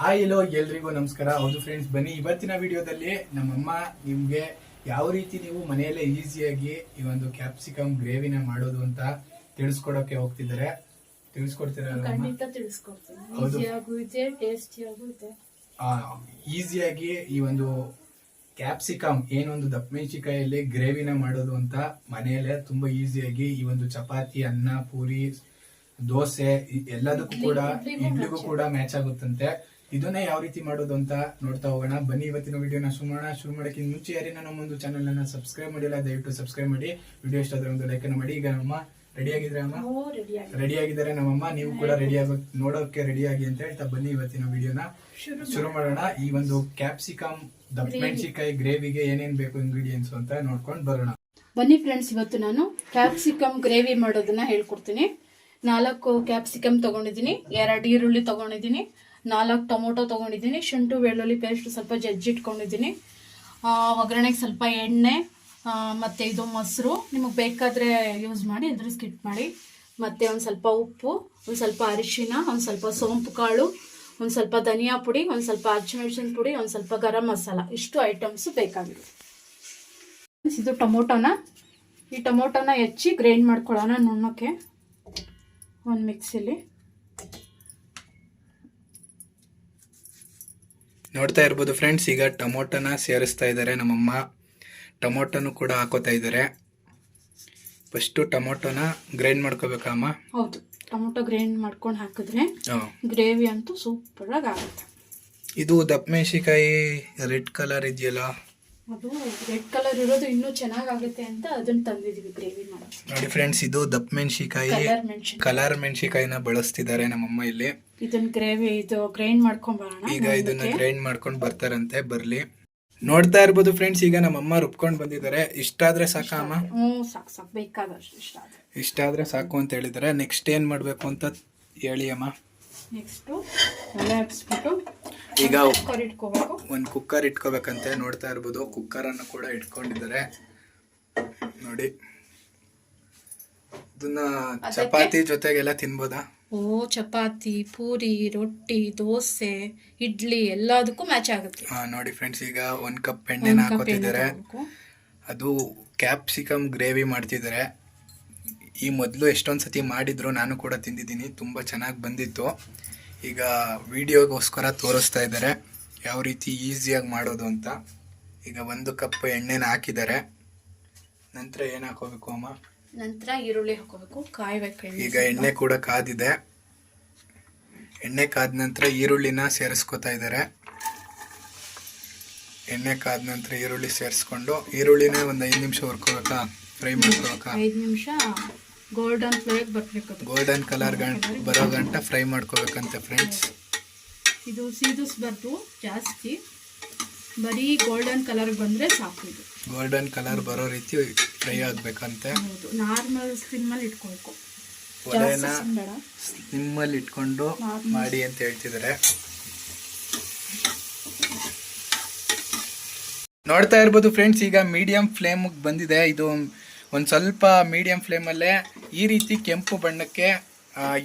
Hi hello ಎಲ್ರಿಗೂ ನಮಸ್ಕಾರ. ಹೌದು ಫ್ರೆಂಡ್ಸ್ ಬನ್ನಿ. ಇವತ್ತಿನ ವಿಡಿಯೋದಲ್ಲಿ ನಮ್ಮಮ್ಮ ನಿಮ್ಗೆ ಯಾವ ರೀತಿ ನೀವು ಮನೆಯಲ್ಲೇ ಈಸಿಯಾಗಿ ಈ ಒಂದು ಕ್ಯಾಪ್ಸಿಕಮ್ ಗ್ರೇವಿನ ಮಾಡೋದು ಅಂತ ತಿಳಿಸ್ಕೊಡೋಕೆ ಹೋಗ್ತಿದ್ದಾರೆ. ತಿಳಿಸ್ಕೊಡ್ತೀರಾ ಖಂಡಿತ ತಿಳಿಸ್ಕೊಡ್ತೀನಿ. ಹೌದು. ಈಸಿಯಾಗೂ ಇದೆ ಟೇಸ್ಟಿಯಾಗೂ ಇದೆ. ಈಸಿಯಾಗಿ ಈ ಒಂದು ಕ್ಯಾಪ್ಸಿಕಮ್ ಏನೊಂದು ದಪ್ಪಮೆಣಸಿಕಾಯಲ್ಲಿ ಗ್ರೇವಿನ ಮಾಡೋದು ಅಂತ ಮನೆಯಲ್ಲೇ ತುಂಬಾ ಈಸಿಯಾಗಿ ಈ ಒಂದು ಚಪಾತಿ ಅನ್ನ ಪೂರಿ ದೋಸೆ ಇ- ಎಲ್ಲದಕ್ಕೂ ಕೂಡ ಇಡ್ಲಿಗೂ ಕೂಡ ಮ್ಯಾಚ್ ಆಗುತ್ತಂತೆ. ಇದನ್ನ ಯಾವ ರೀತಿ ಮಾಡೋದು ಅಂತ ನೋಡ್ತಾ ಹೋಗೋಣ. ಬನ್ನಿ ಇವತ್ತಿನ ವಿಡಿಯೋನ ಶುರು ಮಾಡೋಣ. ಶುರು ಮಾಡೋಕ್ಕೆ ಮುಂಚೆ ಯಾರಿನ ನಮ್ಮೊಂದು ಚಾನಲ್ ಅನ್ನ ಸಬ್ಸ್ಕ್ರೈಬ್ ಮಾಡಿಲ್ಲ ದಯವಿಟ್ಟು ಸಬ್ಸ್ಕ್ರೈಬ್ ಮಾಡಿ. ವಿಡಿಯೋ ಇಷ್ಟ ಆದ್ರೆ ಒಂದು ಲೈಕ್ ಅನ್ನ ಮಾಡಿ. ಈಗ ನಮ್ಮ ರೆಡಿ ಆಗಿದ್ರೆ ಅಮ್ಮ? ರೆಡಿ ಆಗಿ ರೆಡಿ ಆಗಿದ್ದಾರೆ ನಮ್ಮಮ್ಮ. ನೀವು ಕೂಡ ರೆಡಿ ಆಗ ನೋಡೋಕೆ ರೆಡಿ ಆಗಿ ಅಂತ ಹೇಳ್ತಾ ಬನ್ನಿ ಇವತ್ತಿನ ವಿಡಿಯೋನ. ಶುರು ಮಾಡೋಣ. ಈ ಒಂದು ಕ್ಯಾಪ್ಸಿಕಮ್ ದಪ್ಪಮೆಣಸಿಕಾಯಿ ಗ್ರೇವಿಗೆ ಏನೇನ್ ಬೇಕು ಇಂಗ್ರೀಡಿಯೆಂಟ್ಸ್ ಅಂತ ನೋಡ್ಕೊಂಡು ಬರೋಣ. ಬನ್ನಿ ಫ್ರೆಂಡ್ಸ್ ಇವತ್ತು ನಾನು ಕ್ಯಾಪ್ಸಿಕಮ್ ಗ್ರೇವಿ ಮಾಡೋದನ್ನ ಹೇಳ್ಕೊಡ್ತೀನಿ. ನಾಲ್ಕು ಕ್ಯಾಪ್ಸಿಕಮ್ ತಗೊಂಡಿದ್ದೀನಿ. ಎರಡು ಈರುಳ್ಳಿ ತಗೊಂಡಿದ್ದೀನಿ. ನಾಲ್ಕು ಟೊಮೊಟೊ ತಗೊಂಡಿದ್ದೀನಿ, ಶುಂಠಿ ಬೆಳ್ಳುಳ್ಳಿ ಪೇಸ್ಟ್ ಸ್ವಲ್ಪ ಜಜ್ಜಿಟ್ಕೊಂಡಿದ್ದೀನಿ ಒಗ್ಗರಣೆಗೆ ಸ್ವಲ್ಪ ಎಣ್ಣೆ ಮತ್ತು ಇದು ಮೊಸರು. ನಿಮಗೆ ಬೇಕಾದರೆ ಯೂಸ್ ಮಾಡಿ, ಇದ್ರೂ ಸ್ಕಿಟ್ ಮಾಡಿ. ಮತ್ತು ಒಂದು ಸ್ವಲ್ಪ ಉಪ್ಪು, ಒಂದು ಸ್ವಲ್ಪ ಅರಿಶಿನ, ಒಂದು ಸ್ವಲ್ಪ ಸೋಂಪು ಕಾಳು, ಒಂದು ಸ್ವಲ್ಪ ಧನಿಯಾ ಪುಡಿ, ಒಂದು ಸ್ವಲ್ಪ ಹಸಿಮೆಣಸಿನ ಪುಡಿ, ಒಂದು ಸ್ವಲ್ಪ ಗರಂ ಮಸಾಲ. ಇಷ್ಟು ಐಟಮ್ಸು ಬೇಕಾಗಿದೆ ಇದು ಟೊಮೊಟೊನ. ಈ ಟೊಮೊಟೊನ ಹೆಚ್ಚಿ ಗ್ರೈಂಡ್ ಮಾಡ್ಕೊಳ್ಳೋಣ ನುಣ್ಣಕ್ಕೆ. ಒಂದು ಮಿಕ್ಸಿಲಿ ನೋಡ್ತಾ ಇರ್ಬೋದು ಫ್ರೆಂಡ್ಸ್ ಈಗ ಟೊಮೊಟೊನ ಸೇರಿಸ್ತಾ ಇದ್ದಾರೆ ನಮ್ಮಮ್ಮ. ಟೊಮೊಟೊನು ಕೂಡ ಹಾಕೋತಾ ಇದ್ದಾರೆ ಫಸ್ಟು ಟೊಮೊಟೊನ ಗ್ರೈಂಡ್ ಮಾಡ್ಕೋಬೇಕಮ್ಮ? ಹೌದು ಟೊಮೊಟೊ ಗ್ರೈಂಡ್ ಮಾಡ್ಕೊಂಡು ಹಾಕಿದ್ರೆ. ಗ್ರೇವಿ ಅಂತೂ ಸೂಪರಾಗಿ ಆಗುತ್ತೆ. ಇದು ದಪ್ಪ ಮೆಣಸಿಕಾಯಿ ರೆಡ್ ಕಲರ್ ಇದೆಯಲ್ಲ? ಅದು ರೆಡ್ ಕಲರ್ ಇರೋದು ಇನ್ನೂ ಚೆನ್ನಾಗಾಗುತ್ತೆ ಅಂತ ಅದನ್ನ ತಂದಿದೀವಿ ಗ್ರೇವಿ ಮಾಡೋದು ನೋಡಿ ಫ್ರೆಂಡ್ಸ್ ಇದು ದಪ್ಪಮೆಣಸಿಕಾಯಿ ಕಲರ್ ಮೆಣಸಿನ ಕಲರ್ ಮೆಣಸಿಕಾಯಿನ ಬಳಸ್ತಿದ್ದಾರೆ ನಮ್ಮಮ್ಮ ಇಲ್ಲಿ. ಇದನ್ನ ಗ್ರೇವಿ ಇದು ಗ್ರೈಂಡ್ ಮಾಡ್ಕೊಂಡ್ ಬರೋಣ ಈಗ ಇದನ್ನ ಗ್ರೈಂಡ್ ಮಾಡ್ಕೊಂಡು ಬರ್ತಾರಂತೆ ಬರ್ಲಿ. ನೋಡ್ತಾ ಇರ್ಬೋದು ಫ್ರೆಂಡ್ಸ್ ಈಗ ನಮ್ಮಮ್ಮ ರುಬ್ಕೊಂಡು ಬಂದಿದ್ದಾರೆ. ಇಷ್ಟಾದ್ರೆ ಸಾಕ ಅಮ್ಮ? ಹ್ಞೂ ಸಾಕು ಸಾಕು ಬೇಕಾದಷ್ಟು ಇಷ್ಟ ಆದ್ರೆ ಇಷ್ಟಾದ್ರೆ ಸಾಕು ಅಂತ ಹೇಳಿದ್ದಾರೆ. ನೆಕ್ಸ್ಟ್ ಏನ್ ಮಾಡ್ಬೇಕು ಅಂತ ಹೇಳಿ ಅಮ್ಮ? ನೆಕ್ಸ್ಟು ಈಗ ಕುಕ್ಕರ್ ಇಟ್ಕೋಬೇಕು. ಒಂದು ಕುಕ್ಕರ್ ಇಟ್ಕೋಬೇಕಂತೆ ನೋಡ್ತಾ ಇರ್ಬೋದು. ಕುಕ್ಕರ್ ಅನ್ನು ಕೂಡ ಇಟ್ಕೊಂಡಿದ್ದಾರೆ. ನೋಡಿ. ಇದನ್ನ ಚಪಾತಿ ಜೊತೆಗೆಲ್ಲ ತಿನ್ಬೋದಾ? ಓ ಚಪಾತಿ ಪೂರಿ ರೊಟ್ಟಿ ದೋಸೆ ಇಡ್ಲಿ ಎಲ್ಲದಕ್ಕೂ ಮ್ಯಾಚ್ ಆಗುತ್ತೆ. ಹಾ ನೋಡಿ ಫ್ರೆಂಡ್ಸ್ ಈಗ ಒಂದ್ ಕಪ್ ಎಣ್ಣೆನ ಹಾಕೋತಿದ್ದಾರೆ. ಅದು ಕ್ಯಾಪ್ಸಿಕಮ್ ಗ್ರೇವಿ ಮಾಡ್ತಿದ್ದಾರೆ. ಈ ಮೊದಲು ಎಷ್ಟೊಂದು ಸತಿ ಮಾಡಿದ್ರು ನಾನು ಕೂಡ ತಿಂದಿದ್ದೀನಿ ತುಂಬ ಚೆನ್ನಾಗಿ ಬಂದಿತ್ತು. ಈಗ ವಿಡಿಯೋಗೋಸ್ಕರ ತೋರಿಸ್ತಾ ಇದ್ದಾರೆ ಯಾವ ರೀತಿ ಈಸಿಯಾಗಿ ಮಾಡೋದು ಅಂತ. ಈಗ ಒಂದು ಕಪ್ ಎಣ್ಣೆನ ಹಾಕಿದ್ದಾರೆ. ನಂತರ ಏನು ಹಾಕೋಬೇಕು ಅಮ್ಮ? ನಂತರ ಈರುಳ್ಳಿ ಹಾಕೋಬೇಕು ಕಾಯಬೇಕು ಈಗ ಎಣ್ಣೆ ಕೂಡ ಕಾದಿದೆ. ಎಣ್ಣೆ ಕಾದ ನಂತರ ಈರುಳ್ಳಿನ ಸೇರಿಸ್ಕೊತಾ ಇದ್ದಾರೆ. ಎಣ್ಣೆ ಕಾದ ನಂತರ ಈರುಳ್ಳಿ ಸೇರಿಸ್ಕೊಂಡು ಈರುಳ್ಳಿನೇ ಒಂದು ಐದು ನಿಮಿಷ ಹುರ್ಕೋಬೇಕಾ? ಫ್ರೈ ಮಾಡ್ಕೋಬೇಕಾ? ಐದು ನಿಮಿಷ ಗೋಲ್ಡನ್ ಫ್ಲೇಕ್ ಬರ್ಬೇಕು ಗೋಲ್ಡನ್ ಕಲರ್ ಗಂಟ ಬರೋ ಗಂಟ ಫ್ರೈ ಮಾಡ್ಕೋಬೇಕಂತೆ ಫ್ರೆಂಡ್ಸ್ ಇದು ಸೀದಿಸ್ಬಾರ್ದು ಜಾಸ್ತಿ. ಬರೀ ಗೋಲ್ಡನ್ ಕಲರ್ ಬಂದ್ರೆ ಸಾಕು ಇದು. ಗೋಲ್ಡನ್ ಕಲರ್ ಬರೋ ರೀತಿ ಫ್ರೈ ಆಗ್ಬೇಕಂತೆ. ಹೌದು ನಾರ್ಮಲ್ ಸ್ಲಿಮ್ಮಲ್ಲಿ ಇಟ್ಕೊಳ್ಬೇಕು ಒಲೆನ ನಿಮ್ಮಲ್ಲಿ ಇಟ್ಕೊಂಡು. ಮಾಡಿ ಅಂತ ಹೇಳ್ತಿದ್ದಾರೆ ನೋಡ್ತಾ ಇರ್ಬೋದು ಫ್ರೆಂಡ್ಸ್ ಈಗ ಮೀಡಿಯಂ ಫ್ಲೇಮ್ ಬಂದಿದೆ. ಇದು ಒಂದು ಸ್ವಲ್ಪ ಮೀಡಿಯಂ ಫ್ಲೇಮಲ್ಲೇ ಈ ರೀತಿ ಕೆಂಪು ಬಣ್ಣಕ್ಕೆ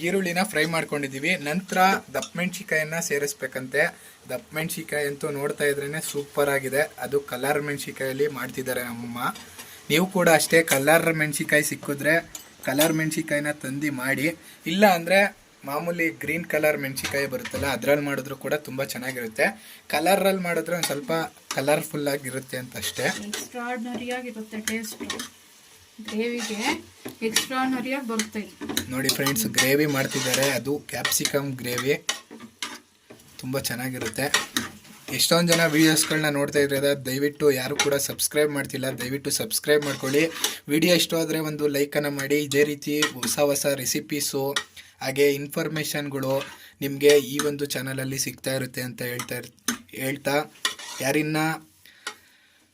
ಈರುಳ್ಳಿನ ಫ್ರೈ ಮಾಡ್ಕೊಂಡಿದ್ದೀವಿ. ನಂತರ ದಪ್ಪ ಮೆಣಸಿಕಾಯನ್ನು ಸೇರಿಸ್ಬೇಕಂತೆ. ದಪ್ಪಮೆಣ್ಸಿಕಾಯಿ ಅಂತೂ ನೋಡ್ತಾ ಇದ್ರೇ ಸೂಪರ್ ಆಗಿದೆ. ಅದು ಕಲರ್ ಮೆಣಸಿಕಾಯಲ್ಲಿ ಮಾಡ್ತಿದ್ದಾರೆ ನಮ್ಮಮ್ಮ. ನೀವು ಕೂಡ ಅಷ್ಟೇ ಕಲರ್ ಮೆಣಸಿಕಾಯಿ ಸಿಕ್ಕಿದ್ರೆ ಕಲರ್ ಮೆಣಸಿಕಾಯಿನ ತಂದು ಮಾಡಿ. ಇಲ್ಲ ಅಂದರೆ ಮಾಮೂಲಿ ಗ್ರೀನ್ ಕಲರ್ ಮೆಣಸಿಕಾಯಿ ಬರುತ್ತಲ್ಲ, ಅದ್ರಲ್ಲಿ ಮಾಡಿದ್ರು ಕೂಡ ತುಂಬ ಚೆನ್ನಾಗಿರುತ್ತೆ. ಕಲರಲ್ಲಿ ಮಾಡಿದ್ರೆ ಒಂದು ಸ್ವಲ್ಪ ಕಲರ್ಫುಲ್ ಆಗಿರುತ್ತೆ ಅಂತ ಅಷ್ಟೇ ಗ್ರೇವಿಗೆ ಎಕ್ಸ್ಟ್ರಾನರಿಯಾಗಿ ಬರುತ್ತೆ ನೋಡಿ ಫ್ರೆಂಡ್ಸ್ ಗ್ರೇವಿ ಮಾಡ್ತಿದ್ದಾರೆ. ಅದು ಕ್ಯಾಪ್ಸಿಕಮ್ ಗ್ರೇವಿ. ತುಂಬ ಚೆನ್ನಾಗಿರುತ್ತೆ. ಎಷ್ಟೊಂದು ಜನ ವೀಡಿಯೋಸ್ಗಳನ್ನ ನೋಡ್ತಾ ಇದ್ರೆ ದಯವಿಟ್ಟು ಯಾರು ಕೂಡ ಸಬ್ಸ್ಕ್ರೈಬ್ ಮಾಡ್ತಿಲ್ಲ, ದಯವಿಟ್ಟು ಸಬ್ಸ್ಕ್ರೈಬ್ ಮಾಡ್ಕೊಳ್ಳಿ. ವಿಡಿಯೋ ಇಷ್ಟ ಆದರೆ ಒಂದು ಲೈಕನ್ನು ಮಾಡಿ. ಇದೇ ರೀತಿ ಹೊಸ ಹೊಸ ರೆಸಿಪೀಸು ಹಾಗೆ ಇನ್ಫಾರ್ಮೇಷನ್ಗಳು ನಿಮಗೆ ಈ ಒಂದು ಚಾನಲಲ್ಲಿ ಸಿಗ್ತಾ ಇರುತ್ತೆ ಅಂತ ಹೇಳ್ತಾ ಹೇಳ್ತಾ ಯಾರಿನ್ನ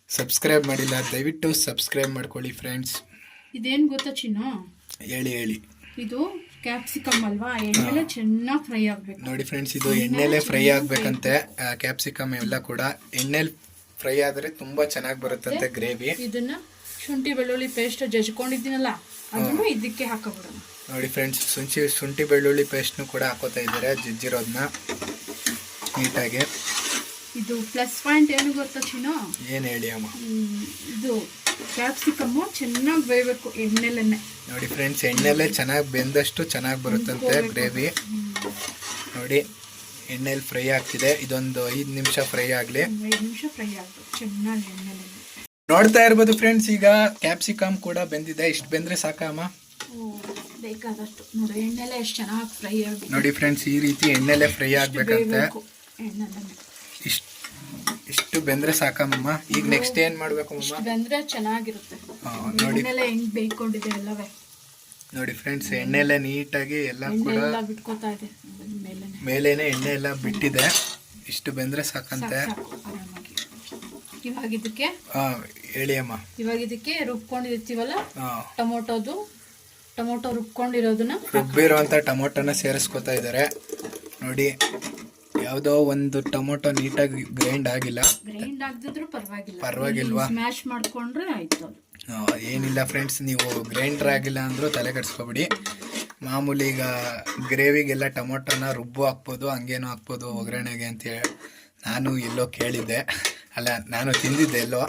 ಸಬ್ಸ್ಕ್ರೈಬ್ ಮಾಡಿಲ್ಲ, ದಯವಿಟ್ಟು ಸಬ್ಸ್ಕ್ರೈಬ್ ಮಾಡ್ಕೊಳ್ಳಿ ಫ್ರೆಂಡ್ಸ್ ಇದೇನು ಗೊತ್ತಾ ಚಿನ್ನು? ಹೇಳಿ ಹೇಳಿ. ಇದು ಕ್ಯಾಪ್ಸಿಕಮ್ ಅಲ್ವಾ? ಎಣ್ಣೆಲೆ ಚೆನ್ನಾಗಿ ಫ್ರೈ ಆಗಬೇಕು. ನೋಡಿ ಫ್ರೆಂಡ್ಸ್ ಇದು ಎಣ್ಣೆಲೆ ಫ್ರೈ ಆಗ್ಬೇಕಂತೆ. ಕ್ಯಾಪ್ಸಿಕಮ್ ಎಲ್ಲ ಕೂಡ. ಎಣ್ಣೆಲಿ ಫ್ರೈ ಆದರೆ ತುಂಬಾ ಚೆನ್ನಾಗಿ ಬರುತ್ತಂತೆ ಗ್ರೇವಿ ಇದನ್ನ ಶುಂಠಿ ಬೆಳ್ಳುಳ್ಳಿ ಪೇಸ್ಟ್ ಜಜ್ಕೊಂಡಿದ್ದೀನಲ್ಲ ಅದನ್ನು ಇದಕ್ಕೆ ಹಾಕಬಿಡೋಣ. ನೋಡಿ ಫ್ರೆಂಡ್ಸ್ ಶುಂಠಿ ಶುಂಠಿ ಬೆಳ್ಳುಳ್ಳಿ ಪೇಸ್ಟ್ನು ಕೂಡ ಹಾಕೋತಾ ಇದ್ದಾರೆ ಜಜ್ಜಿರೋದನ್ನ ನೀಟಾಗಿ. ಇದು ಪ್ಲಸ್ ಪಾಯಿಂಟ್ ಏನು ಗೊತ್ತಾ ಚಿನ್ನು? ಏನು ಹೇಳಿ ಅಮ್ಮ? ಇದು ಕ್ಯಾಪ್ಸಿಕಮ್ಮು ಚೆನ್ನಾಗಿ ಬೇಯಬೇಕು ಎಣ್ಣೆಲ್ಲೇ ನೋಡಿ ಫ್ರೆಂಡ್ಸ್ ಎಣ್ಣೆಲ್ಲೇ ಚೆನ್ನಾಗಿ ಬೆಂದಷ್ಟು ಚೆನ್ನಾಗಿ ಬರುತ್ತಂತೆ ಗ್ರೇವಿ ನೋಡಿ ಎಣ್ಣೆಲಿ ಫ್ರೈ ಆಗ್ತಿದೆ. ಇದೊಂದು ಐದು ನಿಮಿಷ ಫ್ರೈ ಆಗಲಿ. ಐದು ನಿಮಿಷ ಫ್ರೈ ಆಗಬೇಕು. ಚೆನ್ನಾಗಿ ಎಣ್ಣೆಲೆನೆ. ನೋಡ್ತಾ ಇರ್ಬೋದು ಫ್ರೆಂಡ್ಸ್ ಈಗ ಕ್ಯಾಪ್ಸಿಕಮ್ ಕೂಡ ಬೆಂದಿದೆ. ಇಷ್ಟು ಬೆಂದ್ರೆ ಸಾಕಮ್ಮ ಬೇಕಾದಷ್ಟು. ನೋಡಿ ಎಣ್ಣೆಲೆ ಎಷ್ಟು ಚೆನ್ನಾಗಿ ಫ್ರೈ ಆಗಿ ನೋಡಿ ಫ್ರೆಂಡ್ಸ್ ಈ ರೀತಿ ಎಣ್ಣೆಲೆ ಫ್ರೈ ಆಗ್ಬೇಕಂತೆ. ಇಷ್ಟು ಇಷ್ಟು ಬೆಂದ್ರೆ ಸಾಕಮ್ಮ. ಈಗ ನೆಕ್ಸ್ಟ್ ಏನ್ ಮಾಡ್ಬೇಕು ಅಮ್ಮ ಬೆಂದ್ರೆ ಚೆನ್ನಾಗಿರುತ್ತೆ. ನೋಡಿ. ಎಣ್ಣೆಲೆ ಹೆಂಗ್ ಬೇಯ್ಕೊಂಡಿದೆ ಎಲ್ಲವೇ ನೋಡಿ ಫ್ರೆಂಡ್ಸ್ ಎಣ್ಣೆಲೆ ನೀಟಾಗಿ ಎಲ್ಲ ಎಣ್ಣೆ ಕೂಡ ಎಲ್ಲ ಬಿಟ್ಕೋತಾ ಇದೆ. ಮೇಲೆನೆ. ಮೇಲೇನೆ ಎಣ್ಣೆ ಎಲ್ಲ ಬಿಟ್ಟಿದೆ. ಇಷ್ಟು ಬೆಂದ್ರೆ ಸಾಕಂತೆ. ಇವಾಗ ಇದಕ್ಕೆ? ಹಾ ಹೇಳಿ ಅಮ್ಮ. ಇವಾಗ ಇದಕ್ಕೆ ರುಬ್ಕೊಂಡಿರ್ತೀವಲ್ಲ? ಹಾ. ಟೊಮೊಟೊದು ಟೊಮೊಟೊ ರುಬ್ಕೊಂಡಿರೋದನ್ನ ರುಬ್ಬಿರುವಂತ ಟೊಮೊಟೊನ ಸೇರಿಸ್ಕೊತಾ ಇದ್ದಾರೆ. ನೋಡಿ ಯಾವುದೋ ಒಂದು ಟೊಮೊಟೊ ನೀಟಾಗಿ ಗ್ರೈಂಡ್ ಆಗಿಲ್ಲ. ಗ್ರೈಂಡ್ ಆಗದಿದ್ರು ಪರವಾಗಿಲ್ಲ. ಪರವಾಗಿಲ್ವಾ? ಸ್ಮ್ಯಾಶ್ ಮಾಡ್ಕೊಂಡ್ರೆ ಆಯ್ತು ಏನಿಲ್ಲ ಫ್ರೆಂಡ್ಸ್ ನೀವು ಗ್ರೈಂಡರ್ ಆಗಿಲ್ಲ ಅಂದರೂ ತಲೆ ಕೆಡಿಸ್ಕೊಬಿಡಿ. ಮಾಮೂಲಿ ಈಗ ಗ್ರೇವಿಗೆಲ್ಲ ಟೊಮೊಟೊನ ರುಬ್ಬು ಹಾಕ್ಬೋದು ಹಂಗೇನು ಹಾಕ್ಬೋದು ಒಗ್ಗರಣೆಗೆ ಅಂತ ಹೇಳಿ. ನಾನು ಎಲ್ಲೋ ಕೇಳಿದ್ದೆ. ಅಲ್ಲ ನಾನು ತಿಂದಿದ್ದೆ ಎಲ್ಲೋ.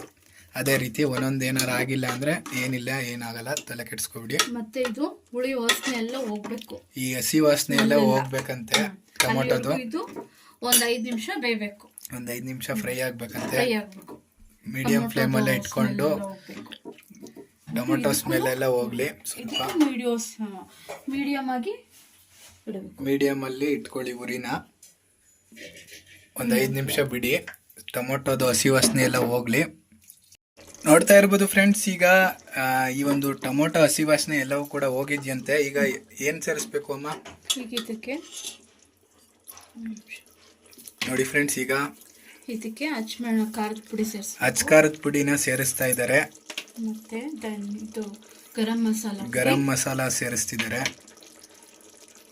ಅದೇ ರೀತಿ ಒಂದೊಂದು ಏನಾರು ಆಗಿಲ್ಲ ಅಂದರೆ ಏನಿಲ್ಲ ಏನಾಗಲ್ಲ ತಲೆ ಕೆಡಿಸ್ಕೊಬಿಡಿ. ಮತ್ತೆ ಇದು ಹುಳಿ ವಾಸನೆ ಎಲ್ಲ ಹೋಗ್ಬೇಕು. ಈ ಹಸಿ ವಾಸನೆ ಎಲ್ಲ ಹೋಗ್ಬೇಕಂತೆ ಟೊಮೊಟೊದು. ಒಂದ್ ಐದ್ ನಿಮಿಷ ಬೇಯಬೇಕು. ಒಂದು ಐದು ನಿಮಿಷ ಫ್ರೈ ಆಗ್ಬೇಕಂತೆ. ಫ್ರೈ ಆಗ್ಬೇಕು. ಮೀಡಿಯಂ ಫ್ಲೇಮಲ್ಲೇ ಇಟ್ಕೊಂಡು ಟೊಮೊಟೊ ಸ್ಮೆಲ್ ಎಲ್ಲ ಹೋಗ್ಲಿ ಸ್ವಲ್ಪ. ಮೀಡಿಯೋಸ್ ಮೀಡಿಯಂ ಆಗಿ ಇಡಬೇಕು. ಮೀಡಿಯಮಲ್ಲಿ ಇಟ್ಕೊಳ್ಳಿ ಉರಿನ. ಒಂದು ಐದು ನಿಮಿಷ ಬಿಡಿ. ಟೊಮೊಟೊದು ಹಸಿ ವಾಸನೆ ಎಲ್ಲ ಹೋಗ್ಲಿ. ನೋಡ್ತಾ ಇರ್ಬೋದು ಫ್ರೆಂಡ್ಸ್ ಈಗ ಈ ಒಂದು ಟೊಮೊಟೊ ಹಸಿ ವಾಸನೆ ಎಲ್ಲವೂ ಕೂಡ ಹೋಗಿದ್ಯಂತೆ. ಈಗ ಏನು ಸೇರಿಸ್ಬೇಕು ಅಮ್ಮ? ಈಗ ಇದಕ್ಕೆ ನೋಡಿ ಫ್ರೆಂಡ್ಸ್ ಈಗ ಇದಕ್ಕೆ ಅಚ್ಚಮೆಣ ಖಾರದ ಪುಡಿ ಸೇರಿಸಿ ಖಾರದ ಪುಡಿನ ಸೇರಿಸ್ತಾ ಇದ್ದಾರೆ. ಮತ್ತೆ ದನ್ ಇದು ಗರಂ ಮಸಾಲ ಗರಂ ಮಸಾಲ ಸೇರಿಸ್ತಿದ್ದಾರೆ.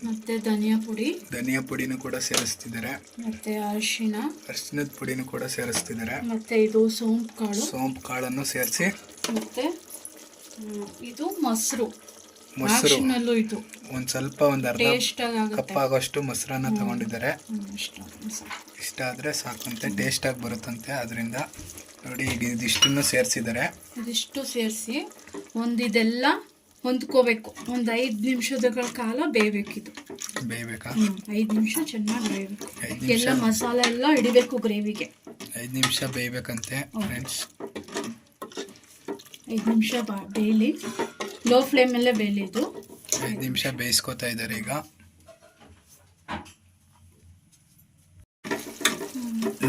ಮತ್ತೆ ಧನಿಯಾ ಪುಡಿ. ಧನಿಯಾ ಪುಡಿನೂ ಕೂಡ ಸೇರಿಸ್ತಿದ್ದಾರೆ. ಮತ್ತೆ ಅರಿಶಿನ. ಅರಿಶಿನದ ಪುಡಿನೂ ಕೂಡ ಸೇರಿಸ್ತಿದ್ದಾರೆ. ಮತ್ತೆ ಇದು ಸೋಂಪು ಕಾಳು. ಸೋಂಪು ಕಾಳನ್ನು ಸೇರಿಸಿ ಮತ್ತೆ ಇದು ಮೊಸರು. ಮೊಸರು. ಇತ್ತು ಇದು ಒಂದು ಸ್ವಲ್ಪ ಒಂದು ಅರ್ಧ ಆಗುತ್ತೆ ಕಪ್ಪಾಗೋಷ್ಟು ಮೊಸರನ್ನ ತಗೊಂಡಿದ್ದಾರೆ. ಇಷ್ಟ ಆದ್ರೆ ಸಾಕಂತೆ ಟೇಸ್ಟಾಗಿ ಬರುತ್ತಂತೆ. ಅದರಿಂದ ನೋಡಿ ಈಗ ಇದಿಷ್ಟನ್ನು ಸೇರಿಸಿದ್ದಾರೆ. ಇದಿಷ್ಟು ಸೇರಿಸಿ ಒಂದು ಇದೆಲ್ಲ ಹೊಂದ್ಕೋಬೇಕು. ಒಂದು ಐದು ನಿಮಿಷಗಳ ಕಾಲ ಬೇಯಬೇಕಿದು. ಬೇಯಬೇಕಾ? ಐದು ನಿಮಿಷ ಚೆನ್ನಾಗಿ ಬೇಯಬೇಕು. ಎಲ್ಲ ಮಸಾಲೆ ಎಲ್ಲ ಹಿಡಿಬೇಕು ಗ್ರೇವಿಗೆ. ಐದು ನಿಮಿಷ ಬೇಯಬೇಕಂತೆ ಫ್ರೆಂಡ್ಸ್ ಐದು ನಿಮಿಷ ಬೇಯಲಿ. ಲೋ ಫ್ಲೇಮಲ್ಲೇ ಬೇಯಲಿ ಇದು ಐದು ನಿಮಿಷ ಬೇಯಿಸ್ಕೊತಾ ಇದ್ದಾರೆ ಈಗ.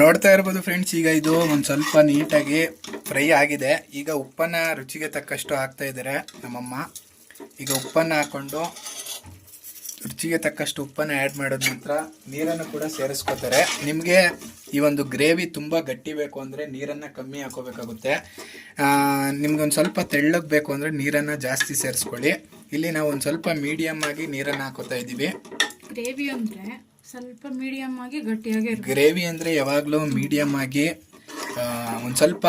ನೋಡ್ತಾ ಇರ್ಬೋದು ಫ್ರೆಂಡ್ಸ್ ಈಗ ಇದು ಒಂದು ಸ್ವಲ್ಪ ನೀಟಾಗಿ ಫ್ರೈ ಆಗಿದೆ. ಈಗ ಉಪ್ಪನ್ನ ರುಚಿಗೆ ತಕ್ಕಷ್ಟು ಹಾಕ್ತಾ ಇದ್ದಾರೆ ನಮ್ಮಮ್ಮ. ಈಗ ಉಪ್ಪನ್ನು ಹಾಕೊಂಡು ರುಚಿಗೆ ತಕ್ಕಷ್ಟು ಉಪ್ಪನ್ನು ಆ್ಯಡ್ ಮಾಡಿದ ನಂತರ ನೀರನ್ನು ಕೂಡ ಸೇರಿಸ್ಕೋತಾರೆ. ನಿಮಗೆ ಈ ಒಂದು ಗ್ರೇವಿ ತುಂಬ ಗಟ್ಟಿ ಬೇಕು ಅಂದರೆ ನೀರನ್ನು ಕಮ್ಮಿ ಹಾಕೋಬೇಕಾಗುತ್ತೆ. ನಿಮ್ಗೆ ಒಂದು ಸ್ವಲ್ಪ ತೆಳ್ಳಗೆ ಬೇಕು ಅಂದರೆ ನೀರನ್ನು ಜಾಸ್ತಿ ಸೇರಿಸ್ಕೊಳ್ಳಿ. ಇಲ್ಲಿ ನಾವು ಒಂದು ಸ್ವಲ್ಪ ಮೀಡಿಯಮ್ ಆಗಿ ನೀರನ್ನು ಹಾಕೋತಾ ಇದ್ದೀವಿ. ಗ್ರೇವಿ ಅಂದರೆ ಸ್ವಲ್ಪ ಮೀಡಿಯಮ್ ಆಗಿ ಗಟ್ಟಿಯಾಗಿ ಗ್ರೇವಿ ಅಂದರೆ ಯಾವಾಗಲೂ ಮೀಡಿಯಮ್ ಆಗಿ ಒಂದು ಸ್ವಲ್ಪ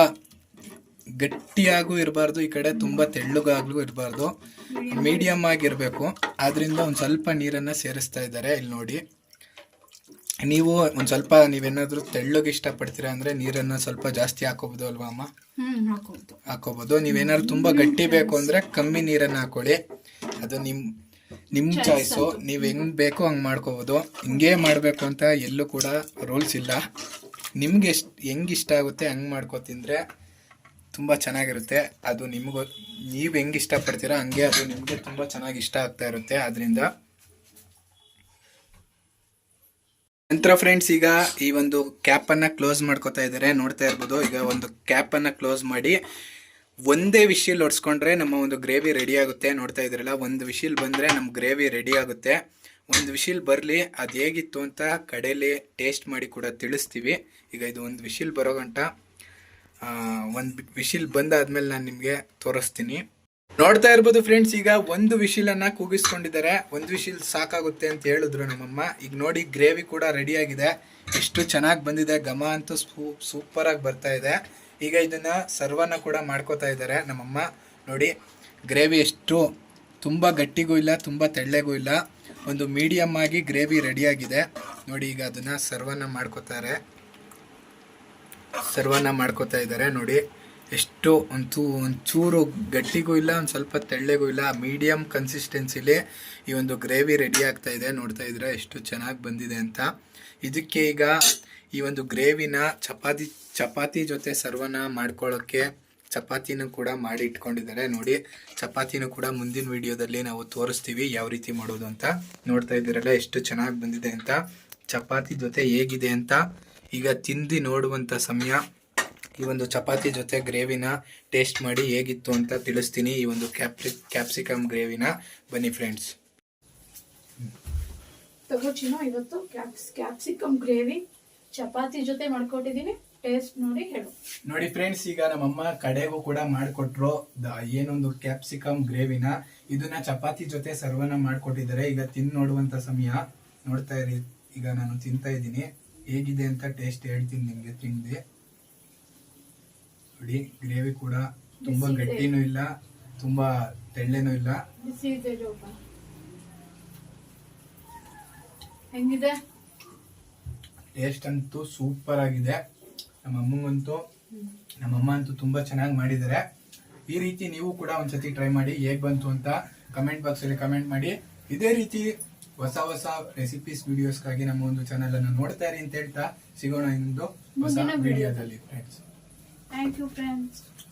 ಗಟ್ಟಿಯಾಗೂ ಇರಬಾರ್ದು ಈ ಕಡೆ ತುಂಬ ತೆಳ್ಳಗಾಗ್ಲೂ ಇರಬಾರ್ದು. ಮೀಡಿಯಮ್ ಆಗಿರಬೇಕು. ಆದ್ರಿಂದ ಒಂದು ಸ್ವಲ್ಪ ನೀರನ್ನು ಸೇರಿಸ್ತಾ ಇದ್ದಾರೆ ಇಲ್ಲಿ ನೋಡಿ. ನೀವು ಒಂದು ಸ್ವಲ್ಪ ನೀವೇನಾದರೂ ತೆಳ್ಳಗೆ ಇಷ್ಟಪಡ್ತೀರಾ ಅಂದರೆ ನೀರನ್ನು ಸ್ವಲ್ಪ ಜಾಸ್ತಿ ಹಾಕೋಬೋದು ಅಲ್ವಾ ಅಮ್ಮ? ಹಾಕೋಬೋದು. ನೀವೇನಾದ್ರು ತುಂಬ ಗಟ್ಟಿ ಬೇಕು ಅಂದರೆ ಕಮ್ಮಿ ನೀರನ್ನು ಹಾಕೊಳ್ಳಿ. ಅದು ನಿಮ್ಮ ನಿಮ್ಮ ಚಾಯ್ಸು ನೀವು ಹೆಂಗ್ ಬೇಕೋ ಹಂಗ್ ಮಾಡ್ಕೋಬೋದು. ಹಿಂಗೇ ಮಾಡಬೇಕು ಅಂತ ಎಲ್ಲೂ ಕೂಡ ರೂಲ್ಸ್ ಇಲ್ಲ. ನಿಮ್ಗೆ ಎಷ್ಟು ಹೆಂಗೆ ಇಷ್ಟ ಆಗುತ್ತೆ ಹಂಗ್ ಮಾಡ್ಕೊ ತಿಂದರೆ ತುಂಬ ಚೆನ್ನಾಗಿರುತ್ತೆ. ಅದು ನಿಮಗೂ, ನೀವು ಹೆಂಗೆ ಇಷ್ಟಪಡ್ತೀರಾ ಹಂಗೆ ಅದು ನಿಮಗೆ ತುಂಬ ಚೆನ್ನಾಗಿ ಇಷ್ಟ ಆಗ್ತಾ ಇರುತ್ತೆ ಅದರಿಂದ ನಂತರ ಫ್ರೆಂಡ್ಸ್ ಈಗ ಈ ಒಂದು ಕ್ಯಾಪನ್ನು ಕ್ಲೋಸ್ ಮಾಡ್ಕೋತಾ ಇದ್ದಾರೆ. ನೋಡ್ತಾ ಇರ್ಬೋದು, ಈಗ ಒಂದು ಕ್ಯಾಪನ್ನು ಕ್ಲೋಸ್ ಮಾಡಿ ಒಂದೇ ವಿಷಿಲ್ ಹೊಡ್ಸ್ಕೊಂಡ್ರೆ ನಮ್ಮ ಒಂದು ಗ್ರೇವಿ ರೆಡಿ ಆಗುತ್ತೆ. ನೋಡ್ತಾ ಇದ್ರಲ್ಲ ಒಂದು ವಿಷಿಲ್ ಬಂದರೆ ನಮ್ಮ ಗ್ರೇವಿ ರೆಡಿ ಆಗುತ್ತೆ. ಒಂದು ವಿಷಿಲ್ ಬರಲಿ, ಅದು ಹೇಗಿತ್ತು ಅಂತ ಕಡೆಯಲ್ಲಿ ಟೇಸ್ಟ್ ಮಾಡಿ ಕೂಡ ತಿಳಿಸ್ತೀವಿ. ಈಗ ಇದು ಒಂದು ವಿಷಿಲ್ ಬರೋ ಗಂಟ. ಒಂದು ವಿಶಿಲ್ ಬಂದಾದ್ಮೇಲೆ ನಾನು ನಿಮಗೆ ತೋರಿಸ್ತೀನಿ. ನೋಡ್ತಾ ಇರ್ಬೋದು ಫ್ರೆಂಡ್ಸ್, ಈಗ ಒಂದು ವಿಶಿಲನ್ನು ಕೂಗಿಸ್ಕೊಂಡಿದ್ದಾರೆ. ಒಂದು ವಿಶಿಲ್ ಸಾಕಾಗುತ್ತೆ ಅಂತ ಹೇಳಿದ್ರು ನಮ್ಮಮ್ಮ. ಈಗ ನೋಡಿ, ಗ್ರೇವಿ ಕೂಡ ರೆಡಿ ಆಗಿದೆ. ಎಷ್ಟು ಚೆನ್ನಾಗಿ ಬಂದಿದೆ. ಘಮ ಅಂತೂ ಸೂ ಸೂಪರಾಗಿ ಬರ್ತಾ ಇದೆ. ಈಗ ಇದನ್ನ ಸರ್ವನ್ನ ಕೂಡ ಮಾಡ್ಕೋತಾ ಇದ್ದಾರೆ ನಮ್ಮಮ್ಮ. ನೋಡಿ, ಗ್ರೇವಿ ಎಷ್ಟು ತುಂಬ ಗಟ್ಟಿಗೂ ಇಲ್ಲ, ತುಂಬ ತೆಳ್ಳೆಗೂ ಇಲ್ಲ. ಒಂದು ಮೀಡಿಯಮ್ ಆಗಿ ಗ್ರೇವಿ ರೆಡಿಯಾಗಿದೆ ನೋಡಿ, ಈಗ ಅದನ್ನ ಸರ್ವನ್ನ ಮಾಡ್ಕೋತಾರೆ. ಸರ್ವನ್ನ ಮಾಡ್ಕೋತಾ ಇದ್ದಾರೆ. ನೋಡಿ, ಎಷ್ಟು ಒಂದು ಒಂಚೂರು ಗಟ್ಟಿಗೂ ಇಲ್ಲ, ಒಂದು ಸ್ವಲ್ಪ ತೆಳ್ಳಗೂ ಇಲ್ಲ. ಮೀಡಿಯಮ್ ಕನ್ಸಿಸ್ಟೆನ್ಸಿಲಿ ಈ ಒಂದು ಗ್ರೇವಿ ರೆಡಿ ಆಗ್ತಾ ಇದೆ. ನೋಡ್ತಾ ಇದ್ರೆ ಎಷ್ಟು ಚೆನ್ನಾಗಿ ಬಂದಿದೆ ಅಂತ. ಇದಕ್ಕೆ ಈಗ ಈ ಒಂದು ಗ್ರೇವಿನ ಚಪಾತಿ ಚಪಾತಿ ಜೊತೆ ಸರ್ವನ್ನ ಮಾಡ್ಕೊಳ್ಳೋಕ್ಕೆ ಚಪಾತಿನೂ ಕೂಡ ಮಾಡಿ ಇಟ್ಕೊಂಡಿದ್ದಾರೆ. ನೋಡಿ, ಚಪಾತಿನೂ ಕೂಡ ಮುಂದಿನ ವಿಡಿಯೋದಲ್ಲಿ ನಾವು ತೋರಿಸ್ತೀವಿ ಯಾವ ರೀತಿ ಮಾಡೋದು ಅಂತ. ನೋಡ್ತಾ ಇದ್ದೀರಲ್ಲ, ಎಷ್ಟು ಚೆನ್ನಾಗಿ ಬಂದಿದೆ ಅಂತ. ಚಪಾತಿ ಜೊತೆ ಹೇಗಿದೆ ಅಂತ. ಈಗ ತಿಂದು ನೋಡುವಂಥ ಸಮಯ. ಈ ಒಂದು ಚಪಾತಿ ಜೊತೆ ಗ್ರೇವಿನ ಟೇಸ್ಟ್ ಮಾಡಿ ಹೇಗಿತ್ತು ಅಂತ ತಿಳಿಸ್ತೀನಿ. ಈ ಒಂದು ಕ್ಯಾಪ್ಸಿ ಕ್ಯಾಪ್ಸಿಕಮ್ ಗ್ರೇವಿನ. ಬನ್ನಿ ಫ್ರೆಂಡ್ಸ್. ತಗೋಚಿನ ಇವತ್ತು ಕ್ಯಾಪ್ಸ್ ಕ್ಯಾಪ್ಸಿಕಮ್ ಗ್ರೇವಿ ಚಪಾತಿ ಜೊತೆ ಮಾಡ್ಕೊಟ್ಟಿದ್ದೀನಿ ಟೇಸ್ಟ್ ನೋಡಿ ಹೇಳು. ನೋಡಿ ಫ್ರೆಂಡ್ಸ್ ಈಗ ನಮ್ಮಮ್ಮ ಕಡೆಗೂ ಕೂಡ ಮಾಡಿಕೊಟ್ರು ಏನೊಂದು ಕ್ಯಾಪ್ಸಿಕಮ್ ಗ್ರೇವಿನ. ಇದನ್ನ ಚಪಾತಿ ಜೊತೆ ಸರ್ವನ ಮಾಡಿಕೊಟ್ಟಿದ್ದಾರೆ. ಈಗ ತಿಂದು ನೋಡುವಂತ ಸಮಯ. ನೋಡ್ತಾ ಇರಿ. ಈಗ ನಾನು ತಿಂತಾ ಇದ್ದೀನಿ. ಹೇಗಿದೆ ಅಂತ ಟೇಸ್ಟ್ ಹೇಳ್ತೀನಿ ನಿಮ್ಗೆ ತಿಂಡಿ ನೋಡಿ ಗ್ರೇವಿ ಕೂಡ ತುಂಬಾ ಗಟ್ಟಿನೂ ಇಲ್ಲ ತುಂಬಾ ತೆಳ್ಳೇನೂ ಇಲ್ಲ. ಹೆಂಗಿದೆ? ಟೇಸ್ಟ್ ಅಂತೂ ಸೂಪರ್ ಆಗಿದೆ. ನಮ್ಮ ಅಮ್ಮಂಗಂತೂ ನಮ್ಮಮ್ಮ ಅಂತೂ ತುಂಬಾ ಚೆನ್ನಾಗಿ ಮಾಡಿದ್ದಾರೆ. ಈ ರೀತಿ ನೀವು ಕೂಡ ಒಂದ್ಸತಿ ಟ್ರೈ ಮಾಡಿ ಹೇಗ್ ಬಂತು ಅಂತ ಕಮೆಂಟ್ ಬಾಕ್ಸ್ ಅಲ್ಲಿ ಕಮೆಂಟ್ ಮಾಡಿ. ಇದೇ ರೀತಿ ಹೊಸ ಹೊಸ ರೆಸಿಪೀಸ್ ವಿಡಿಯೋಸ್ಗಾಗಿ ನಮ್ಮ ಒಂದು ಚಾನಲ್ ಅನ್ನು ನೋಡ್ತಾ ಇರಿ ಅಂತ ಹೇಳ್ತಾ ಸಿಗೋಣ ಇನ್ನೊಂದು ಹೊಸ ವಿಡಿಯೋದಲ್ಲಿ ಫ್ರೆಂಡ್ಸ್ ಥ್ಯಾಂಕ್ ಯು ಫ್ರೆಂಡ್ಸ್